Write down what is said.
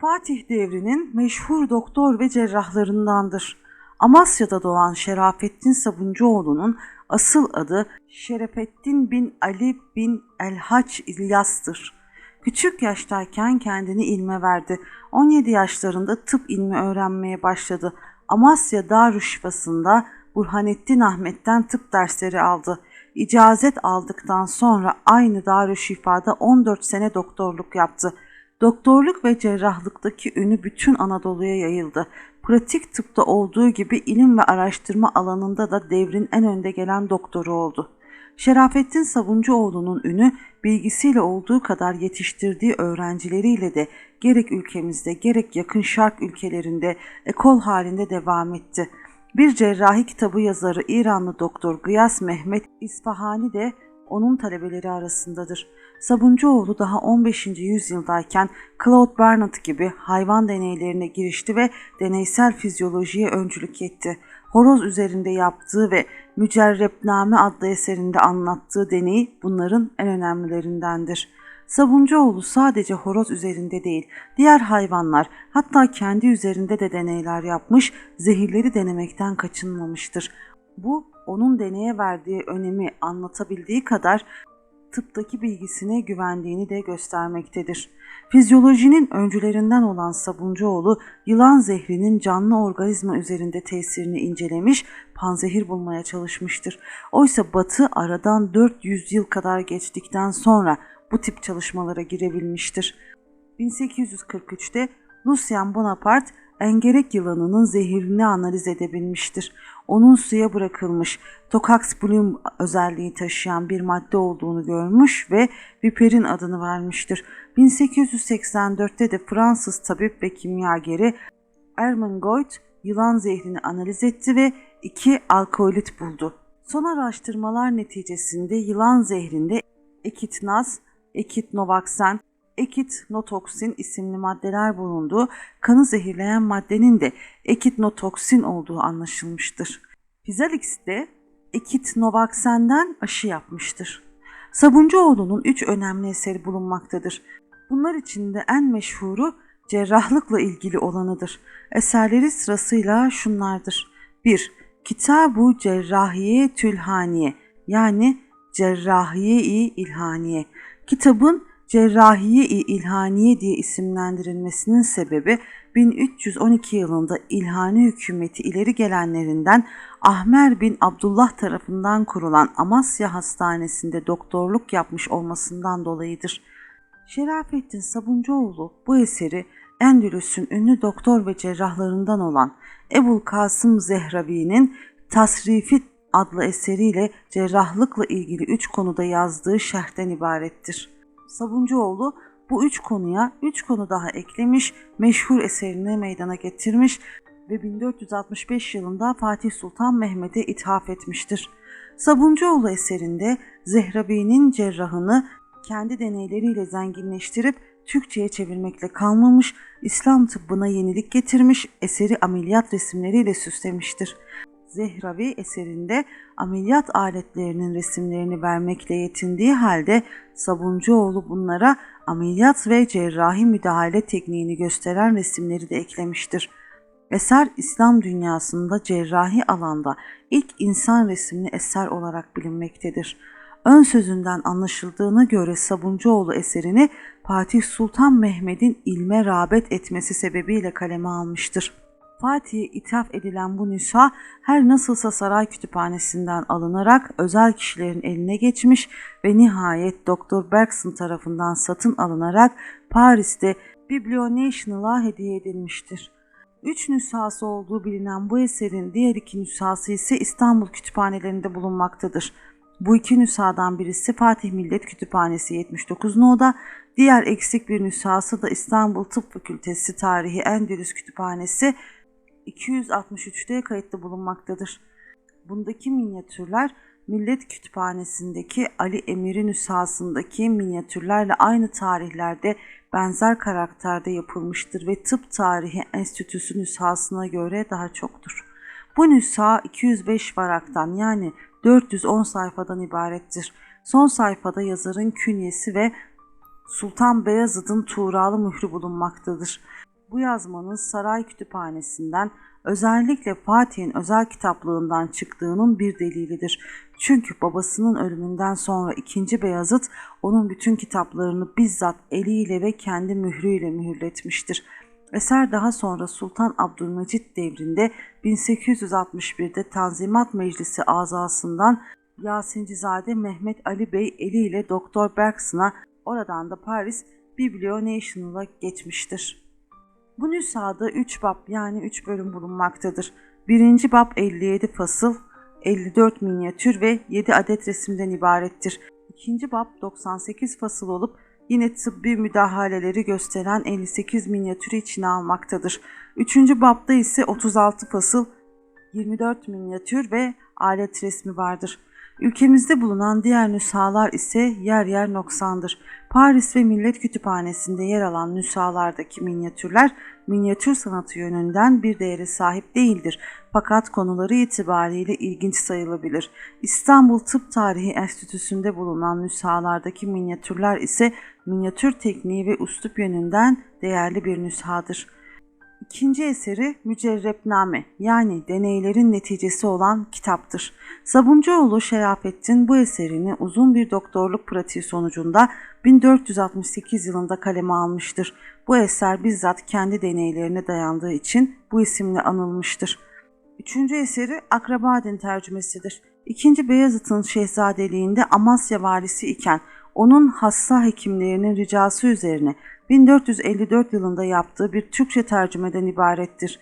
Fatih devrinin meşhur doktor ve cerrahlarındandır. Amasya'da doğan Şerafettin Sabuncuoğlu'nun asıl adı Şerefettin bin Ali bin Elhaç İlyas'tır. Küçük yaştayken kendini ilme verdi. 17 yaşlarında tıp ilmi öğrenmeye başladı. Amasya Darüşşifası'nda Burhanettin Ahmet'ten tıp dersleri aldı. İcazet aldıktan sonra aynı Darüşşifa'da 14 sene doktorluk yaptı. Doktorluk ve cerrahlıktaki ünü bütün Anadolu'ya yayıldı. Pratik tıpta olduğu gibi ilim ve araştırma alanında da devrin en önde gelen doktoru oldu. Şerafettin Sabuncuoğlu'nun ünü bilgisiyle olduğu kadar yetiştirdiği öğrencileriyle de gerek ülkemizde gerek yakın şark ülkelerinde ekol halinde devam etti. Bir cerrahi kitabı yazarı İranlı doktor Gıyas Mehmet İsfahani de onun talebeleri arasındadır. Sabuncuoğlu daha 15. yüzyıldayken Claude Bernard gibi hayvan deneylerine girişti ve deneysel fizyolojiye öncülük etti. Horoz üzerinde yaptığı ve Mücerrebname adlı eserinde anlattığı deney bunların en önemlilerindendir. Sabuncuoğlu sadece horoz üzerinde değil, diğer hayvanlar hatta kendi üzerinde de deneyler yapmış, zehirleri denemekten kaçınmamıştır. Bu onun deneye verdiği önemi anlatabildiği kadar tıptaki bilgisine güvendiğini de göstermektedir. Fizyolojinin öncülerinden olan Sabuncuoğlu, yılan zehrinin canlı organizma üzerinde tesirini incelemiş, panzehir bulmaya çalışmıştır. Oysa Batı aradan 400 yıl kadar geçtikten sonra bu tip çalışmalara girebilmiştir. 1843'te Lucien Bonaparte engerek yılanının zehirini analiz edebilmiştir. Onun suya bırakılmış Tokax Bloom özelliği taşıyan bir madde olduğunu görmüş ve viperin adını vermiştir. 1884'te de Fransız tabip ve kimyageri Ermengold yılan zehrini analiz etti ve iki alkolit buldu. Son araştırmalar neticesinde yılan zehrinde ekitnaz, ekitnovaksen, ekitnotoksin isimli maddeler bulunduğu, kanı zehirleyen maddenin de ekitnotoksin olduğu anlaşılmıştır. Pizalix de ekitnovaksenden aşı yapmıştır. Sabuncuoğlu'nun üç önemli eseri bulunmaktadır. Bunlar içinde en meşhuru cerrahlıkla ilgili olanıdır. Eserleri sırasıyla şunlardır. 1. Kitab-ı Cerrahiye Tülhaniye yani Cerrahiye-i İlhaniye. Kitabın Cerrahiye-i İlhaniye diye isimlendirilmesinin sebebi 1312 yılında İlhani hükümeti ileri gelenlerinden Ahmer bin Abdullah tarafından kurulan Amasya Hastanesi'nde doktorluk yapmış olmasından dolayıdır. Şerafettin Sabuncuoğlu bu eseri Endülüs'ün ünlü doktor ve cerrahlarından olan Ebul Kasım Zehravi'nin Tasrifi adlı eseriyle cerrahlıkla ilgili üç konuda yazdığı şerhten ibarettir. Sabuncuoğlu bu üç konuya üç konu daha eklemiş, meşhur eserini meydana getirmiş ve 1465 yılında Fatih Sultan Mehmet'e ithaf etmiştir. Sabuncuoğlu eserinde Zehrabi'nin cerrahını kendi deneyleriyle zenginleştirip Türkçe'ye çevirmekle kalmamış, İslam tıbbına yenilik getirmiş, eseri ameliyat resimleriyle süslemiştir. Zehravi eserinde ameliyat aletlerinin resimlerini vermekle yetindiği halde Sabuncuoğlu bunlara ameliyat ve cerrahi müdahale tekniğini gösteren resimleri de eklemiştir. Eser İslam dünyasında cerrahi alanda ilk insan resimli eser olarak bilinmektedir. Ön sözünden anlaşıldığına göre Sabuncuoğlu eserini Fatih Sultan Mehmet'in ilme rağbet etmesi sebebiyle kaleme almıştır. Fatih'e ithaf edilen bu nüsha her nasılsa saray kütüphanesinden alınarak özel kişilerin eline geçmiş ve nihayet Dr. Bergson tarafından satın alınarak Paris'te Biblionational'a hediye edilmiştir. Üç nüshası olduğu bilinen bu eserin diğer iki nüshası ise İstanbul kütüphanelerinde bulunmaktadır. Bu iki nüshadan birisi Fatih Millet Kütüphanesi 79 No'da, diğer eksik bir nüshası da İstanbul Tıp Fakültesi Tarihi Endülüs Kütüphanesi 263'te kayıtlı bulunmaktadır. Bundaki minyatürler Millet Kütüphanesi'ndeki Ali Emir'in nüshasındaki minyatürlerle aynı tarihlerde benzer karakterde yapılmıştır ve Tıp Tarihi Enstitüsü nüshasına göre daha çoktur. Bu nüsha 205 varaktan yani 410 sayfadan ibarettir. Son sayfada yazarın künyesi ve Sultan Beyazıt'ın Tuğralı mührü bulunmaktadır. Bu yazmanın saray kütüphanesinden özellikle Fatih'in özel kitaplığından çıktığının bir delilidir. Çünkü babasının ölümünden sonra 2. Beyazıt onun bütün kitaplarını bizzat eliyle ve kendi mührüyle mühürletmiştir. Eser daha sonra Sultan Abdülmecit devrinde 1861'de Tanzimat Meclisi azasından Yasincizade Mehmet Ali Bey eliyle Doktor Bergson'a oradan da Paris Biblionational'a geçmiştir. Bu nüshada 3 bab yani 3 bölüm bulunmaktadır. 1. bab 57 fasıl, 54 minyatür ve 7 adet resimden ibarettir. 2. bab 98 fasıl olup yine tıbbi müdahaleleri gösteren 58 minyatürü içine almaktadır. 3. babda ise 36 fasıl, 24 minyatür ve alet resmi vardır. Ülkemizde bulunan diğer nüshalar ise yer yer noksandır. Paris ve Millet Kütüphanesi'nde yer alan nüshalardaki minyatürler minyatür sanatı yönünden bir değere sahip değildir. Fakat konuları itibariyle ilginç sayılabilir. İstanbul Tıp Tarihi Enstitüsü'nde bulunan nüshalardaki minyatürler ise minyatür tekniği ve üslup yönünden değerli bir nüshadır. İkinci eseri Mücerrebname yani deneylerin neticesi olan kitaptır. Sabuncuoğlu Şerafettin bu eserini uzun bir doktorluk pratiği sonucunda 1468 yılında kaleme almıştır. Bu eser bizzat kendi deneylerine dayandığı için bu isimle anılmıştır. Üçüncü eseri Akrabadin tercümesidir. İkinci Beyazıt'ın şehzadeliğinde Amasya valisi iken onun hassa hekimlerinin ricası üzerine 1454 yılında yaptığı bir Türkçe tercümeden ibarettir.